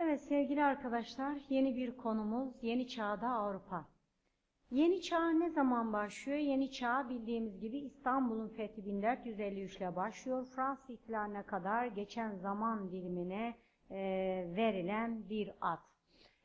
Evet sevgili arkadaşlar, yeni bir konumuz Yeni Çağda Avrupa. Yeni çağ ne zaman başlıyor? Yeni çağ bildiğimiz gibi İstanbul'un fethi 1453 ile başlıyor. Fransız ihtilaline kadar geçen zaman dilimine e, verilen bir ad.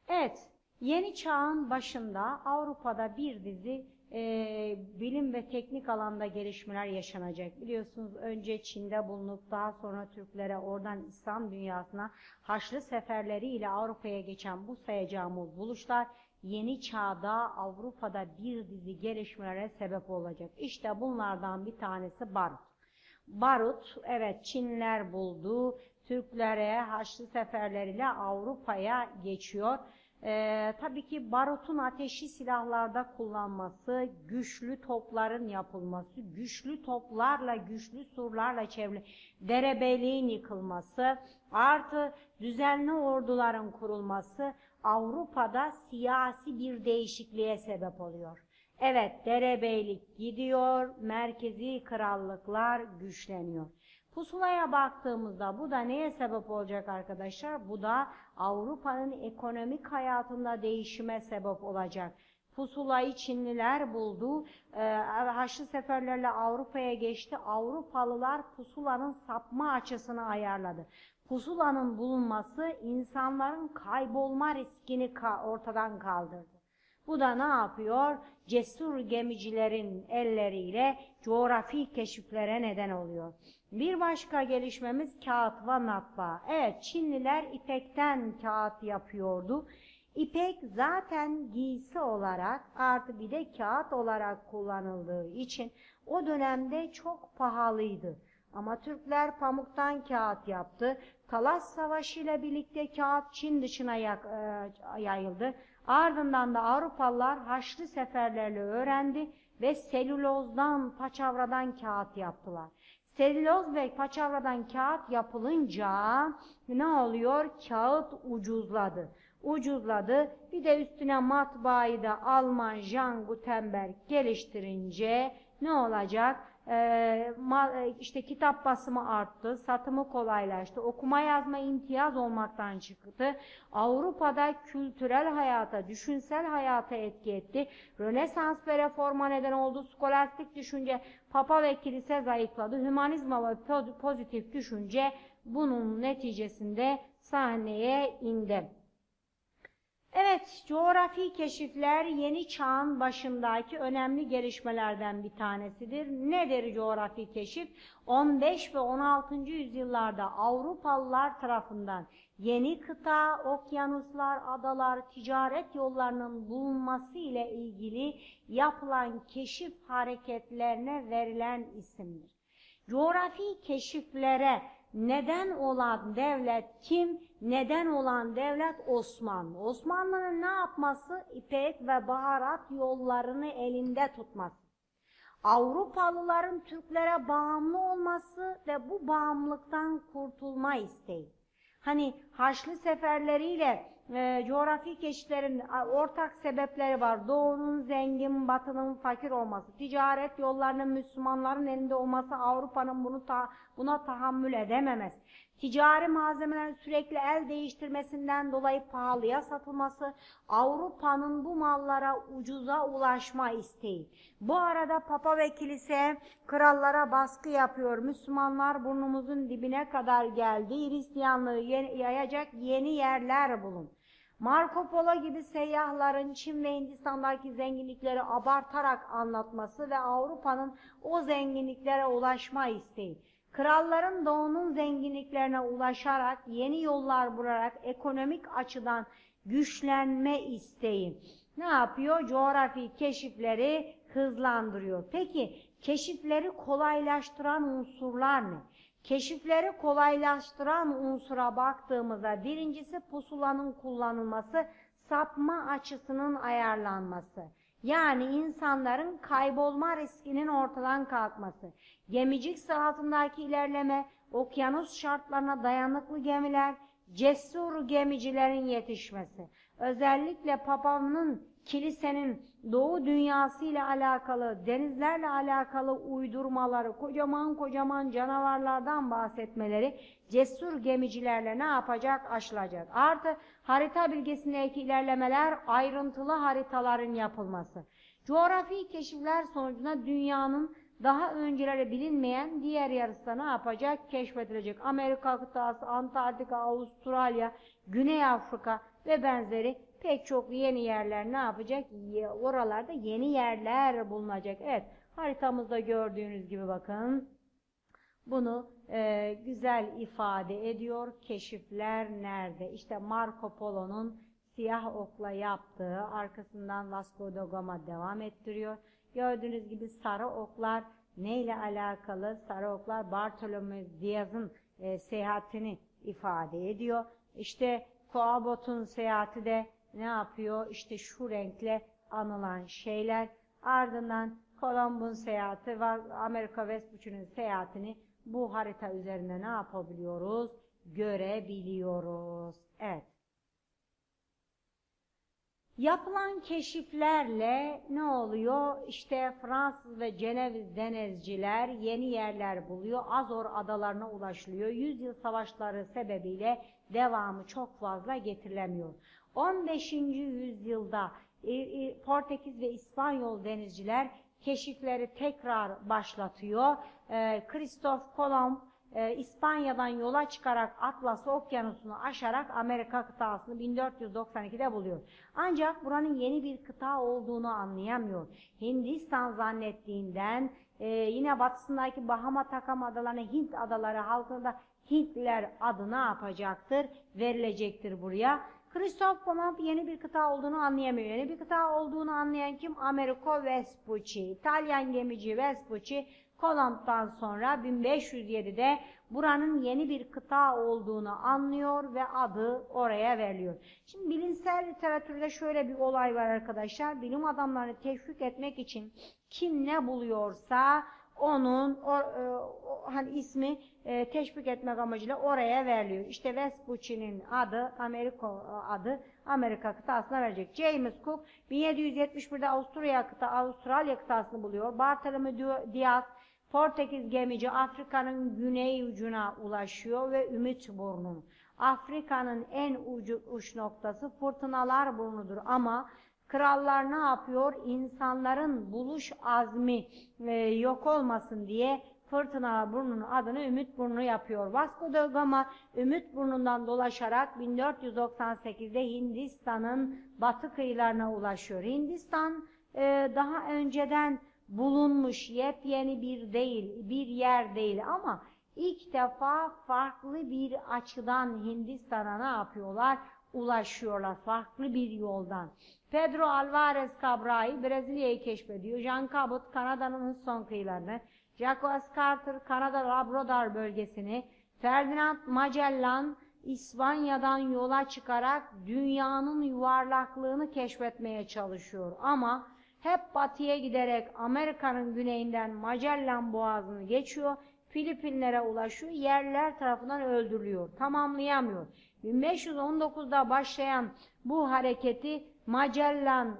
Evet, yeni çağın başında Avrupa'da bir dizi e, bilim ve teknik alanda gelişmeler yaşanacak. Biliyorsunuz önce Çin'de bulunup daha sonra Türklere oradan İslam dünyasına Haçlı seferleriyle Avrupa'ya geçen bu sayacağımız buluşlar yeni çağda Avrupa'da bir dizi gelişmelere sebep olacak. İşte bunlardan bir tanesi barut. Barut, evet Çinler buldu, Türklere Haçlı seferleriyle Avrupa'ya geçiyor. Ee, tabii ki barutun ateşi silahlarda kullanması, güçlü topların yapılması, güçlü toplarla, güçlü surlarla çevrili derebeyliğin yıkılması, artı düzenli orduların kurulması Avrupa'da siyasi bir değişikliğe sebep oluyor. Evet, derebeylik gidiyor, merkezi krallıklar güçleniyor. Pusulaya baktığımızda bu da neye sebep olacak arkadaşlar? Bu da Avrupa'nın ekonomik hayatında değişime sebep olacak. Pusulayı Çinliler buldu. Ee, Haçlı seferlerle Avrupa'ya geçti. Avrupalılar pusulanın sapma açısını ayarladı. Pusulanın bulunması insanların kaybolma riskini ortadan kaldırdı. Bu da ne yapıyor? Cesur gemicilerin elleriyle coğrafi keşiflere neden oluyor. Bir başka gelişmemiz kağıt ve matbaa. Evet Çinliler ipekten kağıt yapıyordu. İpek zaten giysi olarak artı bir de kağıt olarak kullanıldığı için o dönemde çok pahalıydı. Ama Türkler pamuktan kağıt yaptı. Talas Savaşı ile birlikte kağıt Çin dışına e, yayıldı. Ardından da Avrupalılar Haçlı seferlerle öğrendi ve selülozdan, paçavradan kağıt yaptılar. Selüloz ve paçavradan kağıt yapılınca ne oluyor? Kağıt ucuzladı. Ucuzladı. Bir de üstüne matbaayı da Alman Jean Gutenberg geliştirince ne olacak? Ee, işte kitap basımı arttı, satımı kolaylaştı, okuma yazma imtiyaz olmaktan çıktı. Avrupa'da kültürel hayata, düşünsel hayata etki etti. Rönesans ve reforma neden oldu. Skolastik düşünce, papa ve kilise zayıfladı. Hümanizma ve pozitif düşünce bunun neticesinde sahneye indi. Evet, coğrafi keşifler yeni çağın başındaki önemli gelişmelerden bir tanesidir. Nedir coğrafi keşif? 15 ve 16. yüzyıllarda Avrupalılar tarafından yeni kıta, okyanuslar, adalar, ticaret yollarının bulunması ile ilgili yapılan keşif hareketlerine verilen isimdir. Coğrafi keşiflere neden olan devlet kim? Neden olan devlet Osmanlı. Osmanlı'nın ne yapması? İpek ve baharat yollarını elinde tutması. Avrupalıların Türklere bağımlı olması ve bu bağımlılıktan kurtulma isteği. Hani Haçlı seferleriyle e, coğrafi keşiflerin ortak sebepleri var. Doğunun zengin, batının fakir olması, ticaret yollarının Müslümanların elinde olması, Avrupa'nın bunu ta, buna tahammül edememesi, ticari malzemelerin sürekli el değiştirmesinden dolayı pahalıya satılması, Avrupa'nın bu mallara ucuza ulaşma isteği. Bu arada Papa ve Kilise krallara baskı yapıyor. Müslümanlar burnumuzun dibine kadar geldi. Hristiyanlığı yayacak yeni yerler bulun. Marco Polo gibi seyyahların Çin ve Hindistan'daki zenginlikleri abartarak anlatması ve Avrupa'nın o zenginliklere ulaşma isteği. Kralların doğunun zenginliklerine ulaşarak yeni yollar bularak ekonomik açıdan güçlenme isteği. Ne yapıyor? Coğrafi keşifleri hızlandırıyor. Peki keşifleri kolaylaştıran unsurlar ne? Keşifleri kolaylaştıran unsura baktığımızda birincisi pusulanın kullanılması, sapma açısının ayarlanması. Yani insanların kaybolma riskinin ortadan kalkması. Gemicik saatindeki ilerleme, okyanus şartlarına dayanıklı gemiler, cesur gemicilerin yetişmesi. Özellikle Papa'nın kilisenin doğu dünyası ile alakalı, denizlerle alakalı uydurmaları, kocaman kocaman canavarlardan bahsetmeleri cesur gemicilerle ne yapacak? Aşılacak. Artı harita bilgisindeki ilerlemeler, ayrıntılı haritaların yapılması. Coğrafi keşifler sonucunda dünyanın daha önceleri bilinmeyen diğer yarısı ne yapacak? Keşfedilecek. Amerika kıtası, Antarktika, Avustralya, Güney Afrika ve benzeri pek çok yeni yerler ne yapacak? Oralarda yeni yerler bulunacak. Evet haritamızda gördüğünüz gibi bakın. Bunu e, güzel ifade ediyor. Keşifler nerede? İşte Marco Polo'nun siyah okla yaptığı arkasından Vasco da Gama devam ettiriyor. Gördüğünüz gibi sarı oklar neyle alakalı? Sarı oklar Bartolomeu Diaz'ın e, seyahatini ifade ediyor. İşte Coabot'un seyahati de ne yapıyor? İşte şu renkle anılan şeyler. Ardından Columbus'un seyahati ve Amerika Vespucci'nin seyahatini bu harita üzerinde ne yapabiliyoruz? Görebiliyoruz. Evet. Yapılan keşiflerle ne oluyor? İşte Fransız ve Ceneviz denizciler yeni yerler buluyor. Azor adalarına ulaşılıyor. Yüzyıl savaşları sebebiyle devamı çok fazla getirilemiyor. 15. yüzyılda e, e, Portekiz ve İspanyol denizciler keşifleri tekrar başlatıyor. Kristof e, İspanya'dan yola çıkarak Atlas Okyanusu'nu aşarak Amerika kıtasını 1492'de buluyor. Ancak buranın yeni bir kıta olduğunu anlayamıyor. Hindistan zannettiğinden yine batısındaki Bahama Takam adalarına Hint adaları halkında Hintliler adı ne yapacaktır? Verilecektir buraya. Christoph Kolomb yeni bir kıta olduğunu anlayamıyor. Yeni bir kıta olduğunu anlayan kim? Americo Vespucci. İtalyan gemici Vespucci Kolomb'dan sonra 1507'de buranın yeni bir kıta olduğunu anlıyor ve adı oraya veriliyor. Şimdi bilimsel literatürde şöyle bir olay var arkadaşlar. Bilim adamlarını teşvik etmek için kim ne buluyorsa onun o, e, o, hani ismi e, teşvik etmek amacıyla oraya veriliyor. İşte Vespucci'nin adı, Amerika adı Amerika kıtasına verecek. James Cook 1771'de Avusturya kıta, Avustralya kıtasını buluyor. Bartolomeu Diaz Portekiz gemici Afrika'nın güney ucuna ulaşıyor ve Ümit Burnu. Afrika'nın en ucu uç noktası fırtınalar burnudur ama krallar ne yapıyor? İnsanların buluş azmi e, yok olmasın diye Fırtına Burnu'nun adını Ümit Burnu yapıyor. Vasco da Gama Ümit Burnu'ndan dolaşarak 1498'de Hindistan'ın batı kıyılarına ulaşıyor. Hindistan e, daha önceden bulunmuş yepyeni bir değil, bir yer değil ama ilk defa farklı bir açıdan Hindistan'a ne yapıyorlar? Ulaşıyorlar farklı bir yoldan. Pedro Alvarez Cabral Brezilya'yı keşfediyor. Jean Cabot Kanada'nın son kıyılarını, Jacques Carter Kanada Labrador bölgesini, Ferdinand Magellan İspanya'dan yola çıkarak dünyanın yuvarlaklığını keşfetmeye çalışıyor. Ama hep batıya giderek Amerika'nın güneyinden Magellan Boğazı'nı geçiyor. Filipinlere ulaşıyor. Yerler tarafından öldürülüyor. Tamamlayamıyor. 1519'da başlayan bu hareketi Magellan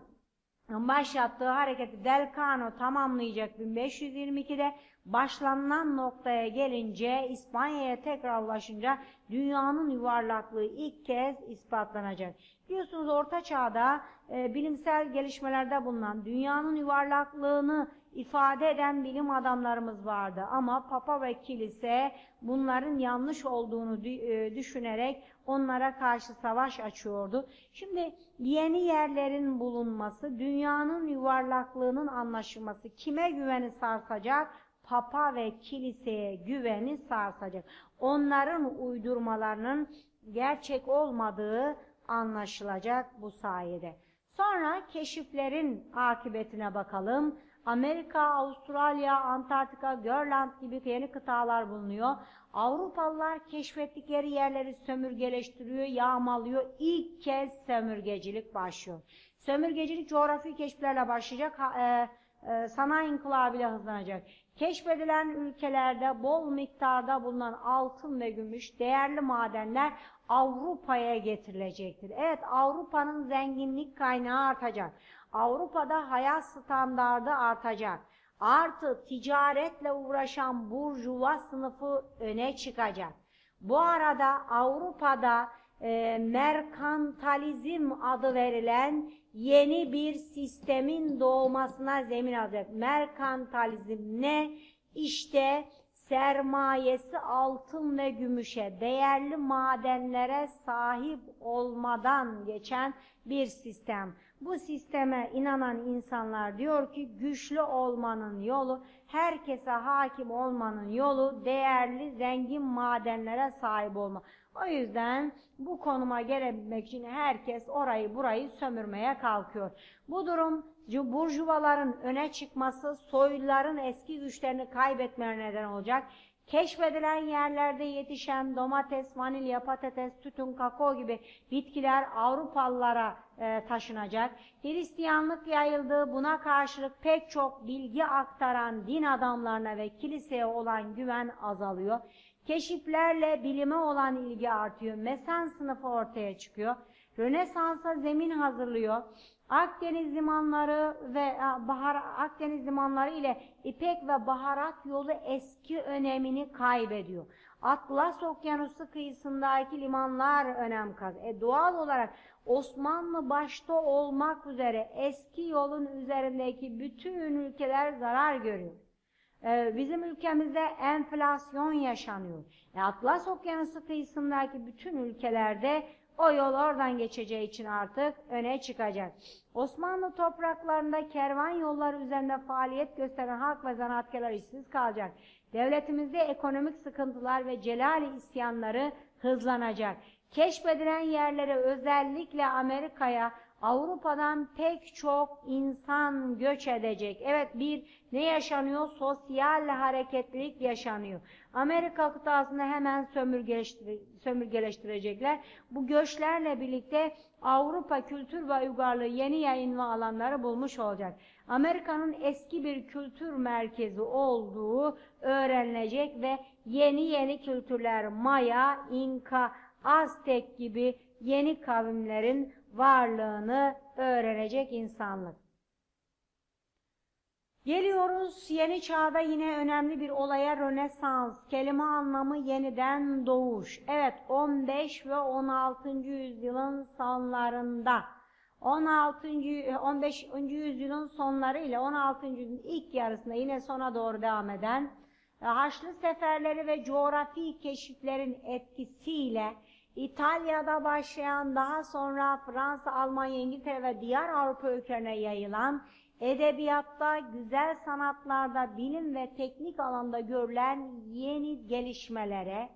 başlattığı hareketi Delcano tamamlayacak 1522'de başlanılan noktaya gelince İspanya'ya tekrar ulaşınca dünyanın yuvarlaklığı ilk kez ispatlanacak. Biliyorsunuz Orta Çağ'da e, bilimsel gelişmelerde bulunan dünyanın yuvarlaklığını ifade eden bilim adamlarımız vardı. Ama Papa ve Kilise bunların yanlış olduğunu e, düşünerek onlara karşı savaş açıyordu. Şimdi yeni yerlerin bulunması, dünyanın yuvarlaklığının anlaşılması kime güveni sarsacak? Papa ve kiliseye güveni sarsacak. Onların uydurmalarının gerçek olmadığı anlaşılacak bu sayede. Sonra keşiflerin akıbetine bakalım. Amerika, Avustralya, Antarktika, Grönland gibi yeni kıtalar bulunuyor. Avrupalılar keşfettikleri yerleri sömürgeleştiriyor, yağmalıyor. İlk kez sömürgecilik başlıyor. Sömürgecilik coğrafi keşiflerle başlayacak. E, e, sanayi inkılabıyla hızlanacak. Keşfedilen ülkelerde bol miktarda bulunan altın ve gümüş değerli madenler Avrupa'ya getirilecektir. Evet Avrupa'nın zenginlik kaynağı artacak. Avrupa'da hayat standardı artacak. Artı ticaretle uğraşan burjuva sınıfı öne çıkacak. Bu arada Avrupa'da e, merkantalizm adı verilen yeni bir sistemin doğmasına zemin alacak. Merkantalizm ne? İşte sermayesi altın ve gümüşe, değerli madenlere sahip olmadan geçen bir sistem. Bu sisteme inanan insanlar diyor ki güçlü olmanın yolu, herkese hakim olmanın yolu değerli, zengin madenlere sahip olma. O yüzden bu konuma gelebilmek için herkes orayı burayı sömürmeye kalkıyor. Bu durum burjuvaların öne çıkması soyluların eski güçlerini kaybetmelerine neden olacak. Keşfedilen yerlerde yetişen domates, vanilya, patates, tütün, kakao gibi bitkiler Avrupalılara e, taşınacak. Hristiyanlık yayıldığı buna karşılık pek çok bilgi aktaran din adamlarına ve kiliseye olan güven azalıyor. Keşiflerle bilime olan ilgi artıyor. Mesen sınıfı ortaya çıkıyor. Rönesans'a zemin hazırlıyor. Akdeniz limanları ve bahar Akdeniz limanları ile İpek ve baharat yolu eski önemini kaybediyor. Atlas Okyanusu kıyısındaki limanlar önem kazanıyor. E, doğal olarak Osmanlı başta olmak üzere eski yolun üzerindeki bütün ülkeler zarar görüyor. Ee, bizim ülkemizde enflasyon yaşanıyor. E, Atlas Okyanusu kıyısındaki bütün ülkelerde o yol oradan geçeceği için artık öne çıkacak. Osmanlı topraklarında kervan yolları üzerinde faaliyet gösteren halk ve zanaatkarlar işsiz kalacak. Devletimizde ekonomik sıkıntılar ve celali isyanları hızlanacak. Keşfedilen yerlere özellikle Amerika'ya Avrupa'dan pek çok insan göç edecek. Evet bir ne yaşanıyor? Sosyal hareketlilik yaşanıyor. Amerika kıtasında hemen sömürgeleştir sömürgeleştirecekler. Bu göçlerle birlikte Avrupa kültür ve uygarlığı yeni yayın ve alanları bulmuş olacak. Amerika'nın eski bir kültür merkezi olduğu öğrenilecek ve yeni yeni kültürler Maya, İnka, Aztek gibi yeni kavimlerin varlığını öğrenecek insanlık. Geliyoruz yeni çağda yine önemli bir olaya Rönesans. Kelime anlamı yeniden doğuş. Evet 15 ve 16. yüzyılın sonlarında 16. 15. yüzyılın sonları ile 16. yüzyılın ilk yarısında yine sona doğru devam eden e, Haçlı seferleri ve coğrafi keşiflerin etkisiyle İtalya'da başlayan daha sonra Fransa, Almanya, İngiltere ve diğer Avrupa ülkelerine yayılan edebiyatta, güzel sanatlarda, bilim ve teknik alanda görülen yeni gelişmelere,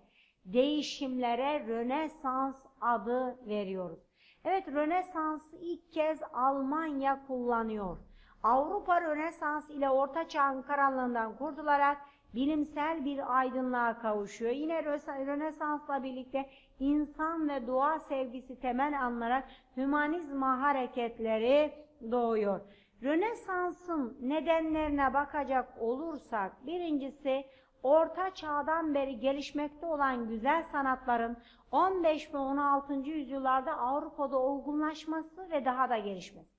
değişimlere Rönesans adı veriyoruz. Evet Rönesans'ı ilk kez Almanya kullanıyor. Avrupa Rönesans ile Orta Çağ'ın karanlığından kurtularak bilimsel bir aydınlığa kavuşuyor. Yine Rönesans'la birlikte insan ve doğa sevgisi temel alınarak hümanizma hareketleri doğuyor. Rönesans'ın nedenlerine bakacak olursak birincisi Orta Çağ'dan beri gelişmekte olan güzel sanatların 15 ve 16. yüzyıllarda Avrupa'da olgunlaşması ve daha da gelişmesi.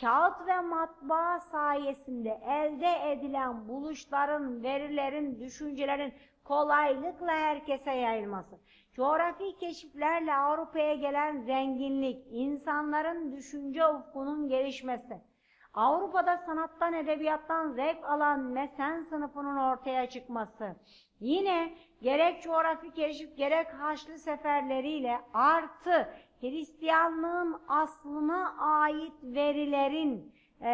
Kağıt ve matbaa sayesinde elde edilen buluşların, verilerin, düşüncelerin kolaylıkla herkese yayılması. Coğrafi keşiflerle Avrupa'ya gelen zenginlik, insanların düşünce ufkunun gelişmesi. Avrupa'da sanattan, edebiyattan zevk alan mesen sınıfının ortaya çıkması. Yine gerek coğrafi keşif gerek Haçlı seferleriyle artı Hristiyanlığın aslına ait verilerin e,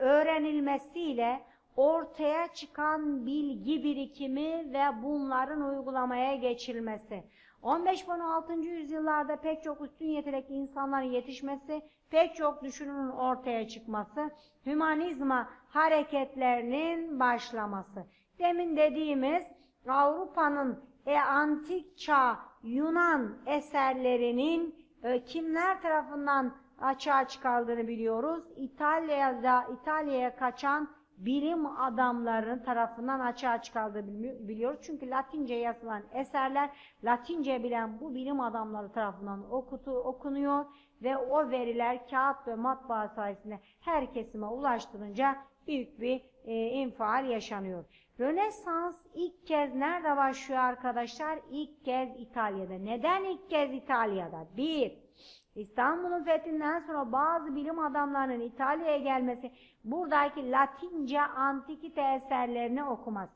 öğrenilmesiyle ortaya çıkan bilgi birikimi ve bunların uygulamaya geçilmesi. 15 ve 16. yüzyıllarda pek çok üstün yetenekli insanların yetişmesi, pek çok düşününün ortaya çıkması, hümanizma hareketlerinin başlaması. Demin dediğimiz Avrupa'nın e, antik çağ Yunan eserlerinin e, kimler tarafından açığa çıkardığını biliyoruz. İtalya'da İtalya'ya kaçan bilim adamlarının tarafından açığa çıkardığı biliyoruz. Çünkü Latince yazılan eserler Latince bilen bu bilim adamları tarafından okutu, okunuyor ve o veriler kağıt ve matbaa sayesinde her kesime ulaştırınca büyük bir e, infial yaşanıyor. Rönesans ilk kez nerede başlıyor arkadaşlar? İlk kez İtalya'da. Neden ilk kez İtalya'da? Bir, İstanbul'un fethinden sonra bazı bilim adamlarının İtalya'ya gelmesi, buradaki Latince antikite eserlerini okuması.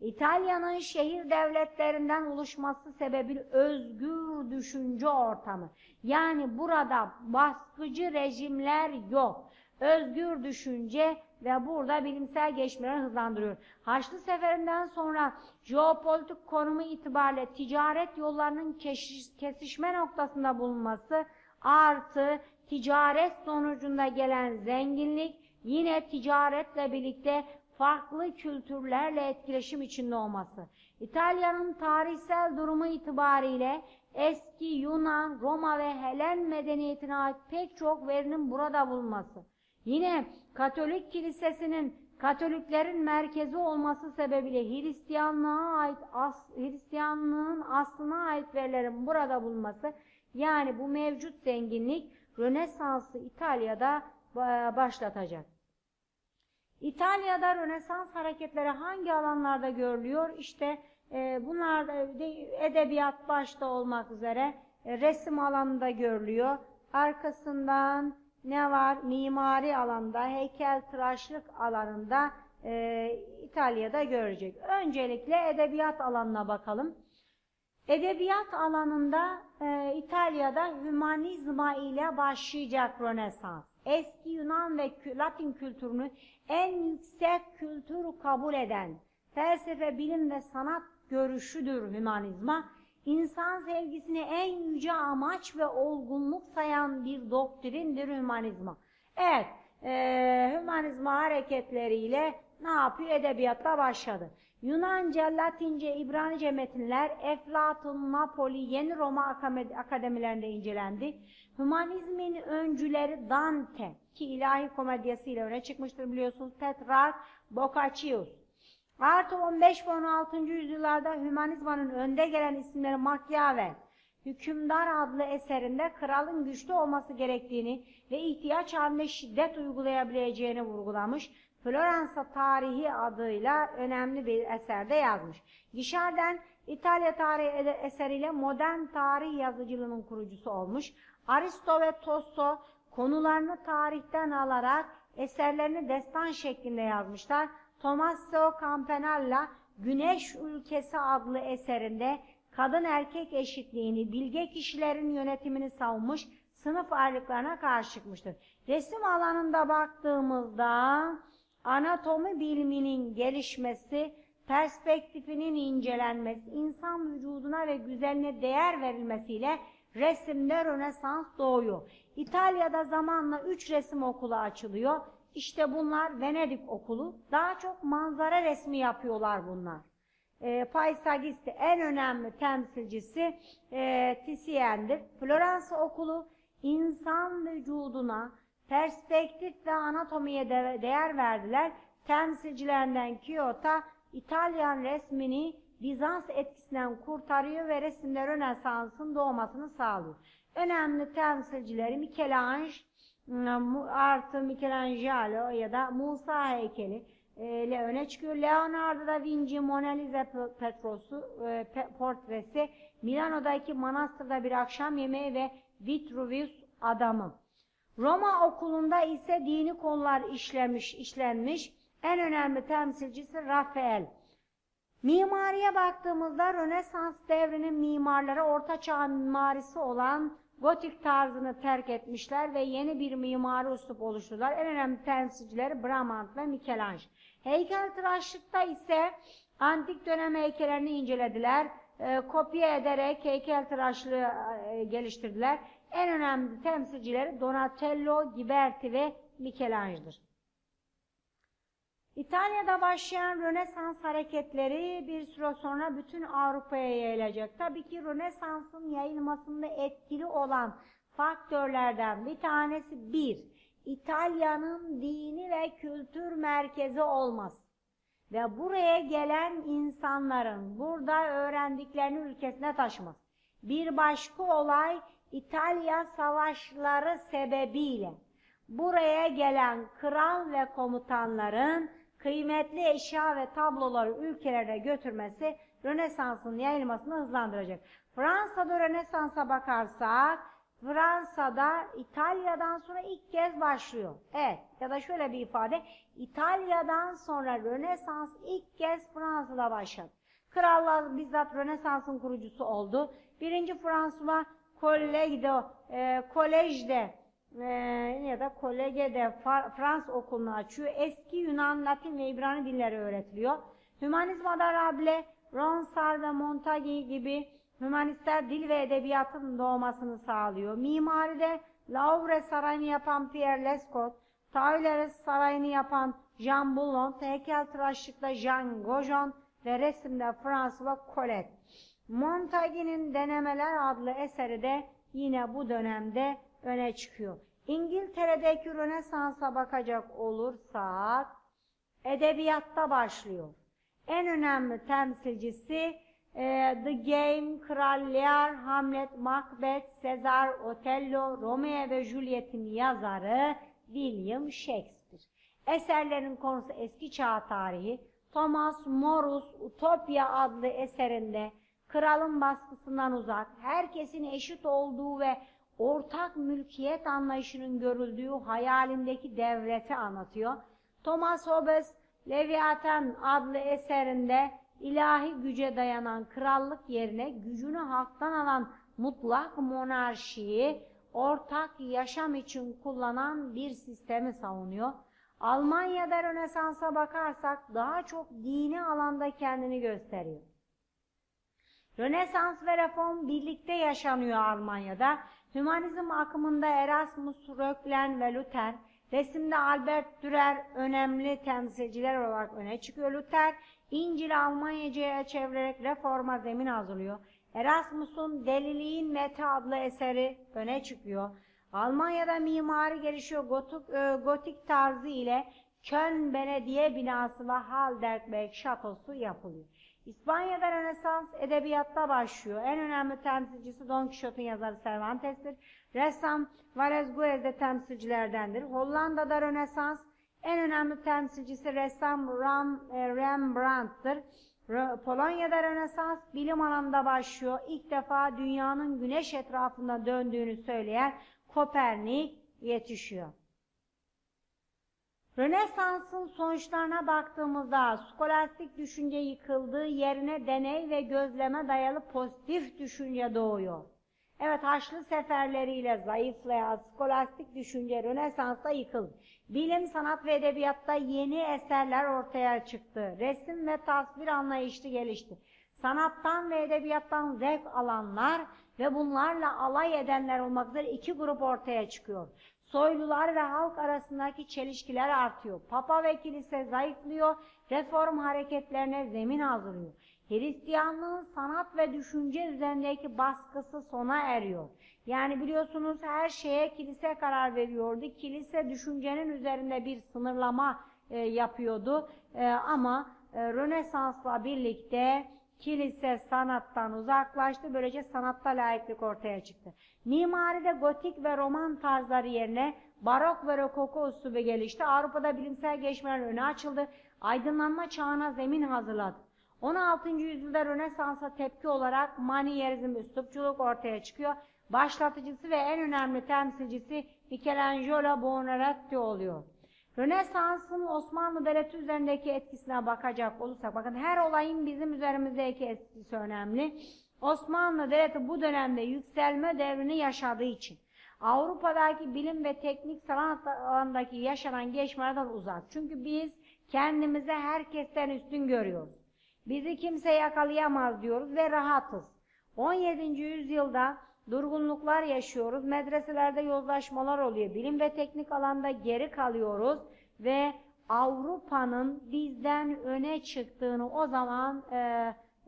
İtalya'nın şehir devletlerinden oluşması sebebi özgür düşünce ortamı. Yani burada baskıcı rejimler yok. Özgür düşünce ve burada bilimsel gelişmeleri hızlandırıyor. Haçlı Seferinden sonra jeopolitik konumu itibariyle ticaret yollarının kesişme noktasında bulunması artı ticaret sonucunda gelen zenginlik yine ticaretle birlikte farklı kültürlerle etkileşim içinde olması. İtalya'nın tarihsel durumu itibariyle eski Yunan, Roma ve Helen medeniyetine ait pek çok verinin burada bulunması. Yine Katolik kilisesinin Katoliklerin merkezi olması sebebiyle Hristiyanlığa ait as, Hristiyanlığın aslına ait verilerin burada bulunması yani bu mevcut zenginlik Rönesans'ı İtalya'da başlatacak. İtalya'da Rönesans hareketleri hangi alanlarda görülüyor? İşte e, bunlar edebiyat başta olmak üzere e, resim alanında görülüyor. Arkasından ne var? Mimari alanda, heykel tıraşlık alanında e, İtalya'da görecek. Öncelikle edebiyat alanına bakalım. Edebiyat alanında e, İtalya'da hümanizma ile başlayacak Rönesans. Eski Yunan ve Latin kültürünü en yüksek kültür kabul eden felsefe, bilim ve sanat görüşüdür hümanizma. İnsan sevgisini en yüce amaç ve olgunluk sayan bir doktrindir hümanizma. Evet, e, hümanizma hareketleriyle ne yapıyor? Edebiyatta başladı. Yunanca, Latince, İbranice metinler Eflatun, Napoli, Yeni Roma akademilerinde incelendi. Hümanizmin öncüleri Dante ki ilahi komedyasıyla öne çıkmıştır biliyorsunuz. Petrarch, Boccaccius. Artı 15 ve 16. yüzyıllarda hümanizmanın önde gelen isimleri Machiavelli, Hükümdar adlı eserinde kralın güçlü olması gerektiğini ve ihtiyaç halinde şiddet uygulayabileceğini vurgulamış. Floransa tarihi adıyla önemli bir eserde yazmış. Gişarden İtalya tarihi eseriyle modern tarih yazıcılığının kurucusu olmuş. Aristo ve Tosso konularını tarihten alarak eserlerini destan şeklinde yazmışlar. Tommaso Campanella Güneş Ülkesi adlı eserinde kadın erkek eşitliğini, bilge kişilerin yönetimini savunmuş, sınıf ayrılıklarına karşı çıkmıştır. Resim alanında baktığımızda anatomi biliminin gelişmesi, perspektifinin incelenmesi, insan vücuduna ve güzelliğine değer verilmesiyle resimde Rönesans doğuyor. İtalya'da zamanla üç resim okulu açılıyor. İşte bunlar Venedik okulu. Daha çok manzara resmi yapıyorlar bunlar. E, Paisagisti en önemli temsilcisi e, Titien'dir. Floransa okulu insan vücuduna, perspektif ve anatomiye de, değer verdiler. Temsilcilerinden Kyoto, İtalyan resmini Bizans etkisinden kurtarıyor ve resimde Rönesans'ın doğmasını sağlıyor. Önemli temsilcileri Michelangelo, artı Michelangelo ya da Musa heykeli e, ile öne çıkıyor. Leonardo da Vinci Mona Lisa Petrosu e, portresi, Milano'daki manastırda bir akşam yemeği ve Vitruvius adamı. Roma okulunda ise dini konular işlemiş, işlenmiş. En önemli temsilcisi Rafael. Mimariye baktığımızda Rönesans devrinin mimarları Orta Çağ mimarisi olan gotik tarzını terk etmişler ve yeni bir mimari üslup oluşturdular. En önemli temsilcileri Bramant ve Michelangelo. Heykeltıraşlıkta ise antik dönem heykellerini incelediler. E, kopya ederek heykeltıraşlığı e, geliştirdiler. En önemli temsilcileri Donatello, Ghiberti ve Michelangelo'dur. İtalya'da başlayan Rönesans hareketleri bir süre sonra bütün Avrupa'ya yayılacak. Tabii ki Rönesans'ın yayılmasında etkili olan faktörlerden bir tanesi bir, İtalya'nın dini ve kültür merkezi olması ve buraya gelen insanların burada öğrendiklerini ülkesine taşıması. Bir başka olay İtalya savaşları sebebiyle buraya gelen kral ve komutanların kıymetli eşya ve tabloları ülkelerine götürmesi Rönesans'ın yayılmasını hızlandıracak. Fransa'da Rönesans'a bakarsak Fransa'da İtalya'dan sonra ilk kez başlıyor. Evet ya da şöyle bir ifade İtalya'dan sonra Rönesans ilk kez Fransa'da başladı. Krallar bizzat Rönesans'ın kurucusu oldu. Birinci François Kolejde, e, kolejde e, ya da kolegede Frans okulunu açıyor. Eski Yunan, Latin ve İbrani dilleri öğretiliyor. Hümanizmada Rabelais, Ronsard ve Montaigne gibi hümanistler dil ve edebiyatın doğmasını sağlıyor. Mimaride Louvre Sarayı'nı yapan Pierre Lescot, Tuileries Sarayı'nı yapan Jean Boullon, heykeltıraşlıkta Jean Goujon ve resimde François Collet. Montaigne'nin Denemeler adlı eseri de yine bu dönemde öne çıkıyor. İngiltere'deki Rönesans'a bakacak olursak edebiyatta başlıyor. En önemli temsilcisi e, The Game, Kral Lear, Hamlet, Macbeth, Sezar, Otello, Romeo ve Juliet'in yazarı William Shakespeare. Eserlerin konusu eski çağ tarihi. Thomas Morus Utopya adlı eserinde kralın baskısından uzak, herkesin eşit olduğu ve ortak mülkiyet anlayışının görüldüğü hayalindeki devleti anlatıyor. Thomas Hobbes Leviathan adlı eserinde ilahi güce dayanan krallık yerine gücünü halktan alan mutlak monarşiyi ortak yaşam için kullanan bir sistemi savunuyor. Almanya'da Rönesans'a bakarsak daha çok dini alanda kendini gösteriyor. Rönesans ve reform birlikte yaşanıyor Almanya'da. Hümanizm akımında Erasmus, Röcklen ve Luther, resimde Albert Dürer önemli temsilciler olarak öne çıkıyor. Luther, İncil'i Almanyaca'ya çevirerek reforma zemin hazırlıyor. Erasmus'un Deliliğin Mete adlı eseri öne çıkıyor. Almanya'da mimari gelişiyor. Gotik, e, gotik tarzı ile Köln Belediye binası ve Halderberg şatosu yapılıyor. İspanya'da Rönesans edebiyatta başlıyor. En önemli temsilcisi Don Quixote'un yazarı Cervantes'tir. Ressam Velázquez de temsilcilerdendir. Hollanda'da Rönesans en önemli temsilcisi ressam Ram, e, Rembrandt'tır. Polonya'da Rönesans bilim alanında başlıyor. İlk defa dünyanın güneş etrafında döndüğünü söyleyen Kopernik yetişiyor. Rönesans'ın sonuçlarına baktığımızda skolastik düşünce yıkıldığı yerine deney ve gözleme dayalı pozitif düşünce doğuyor. Evet Haçlı seferleriyle zayıflayan skolastik düşünce Rönesans'ta yıkıldı. Bilim, sanat ve edebiyatta yeni eserler ortaya çıktı. Resim ve tasvir anlayışı gelişti. Sanattan ve edebiyattan zevk alanlar ve bunlarla alay edenler olmak üzere iki grup ortaya çıkıyor. Soylular ve halk arasındaki çelişkiler artıyor. Papa ve kilise zayıflıyor, reform hareketlerine zemin hazırlıyor. Hristiyanlığın sanat ve düşünce üzerindeki baskısı sona eriyor. Yani biliyorsunuz her şeye kilise karar veriyordu. Kilise düşüncenin üzerinde bir sınırlama e, yapıyordu. E, ama e, Rönesans'la birlikte kilise sanattan uzaklaştı. Böylece sanatta layıklık ortaya çıktı. Mimaride gotik ve roman tarzları yerine barok ve rokoko üslubu gelişti. Avrupa'da bilimsel gelişmeler öne açıldı. Aydınlanma çağına zemin hazırladı. 16. yüzyılda Rönesans'a tepki olarak manyerizm, üslupçuluk ortaya çıkıyor. Başlatıcısı ve en önemli temsilcisi Michelangelo Buonarroti oluyor. Rönesans'ın Osmanlı Devleti üzerindeki etkisine bakacak olursak, bakın her olayın bizim üzerimizdeki etkisi önemli. Osmanlı Devleti bu dönemde yükselme devrini yaşadığı için Avrupa'daki bilim ve teknik sanat alanındaki yaşanan gelişmelerden uzak. Çünkü biz kendimizi herkesten üstün görüyoruz. Bizi kimse yakalayamaz diyoruz ve rahatız. 17. yüzyılda durgunluklar yaşıyoruz. Medreselerde yozlaşmalar oluyor. Bilim ve teknik alanda geri kalıyoruz ve Avrupa'nın bizden öne çıktığını o zaman e,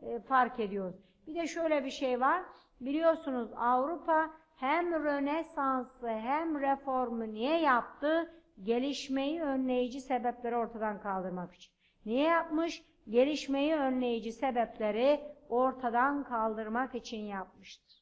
e, fark ediyoruz. Bir de şöyle bir şey var. Biliyorsunuz Avrupa hem Rönesans'ı hem reformu niye yaptı? Gelişmeyi önleyici sebepleri ortadan kaldırmak için. Niye yapmış? Gelişmeyi önleyici sebepleri ortadan kaldırmak için yapmıştır.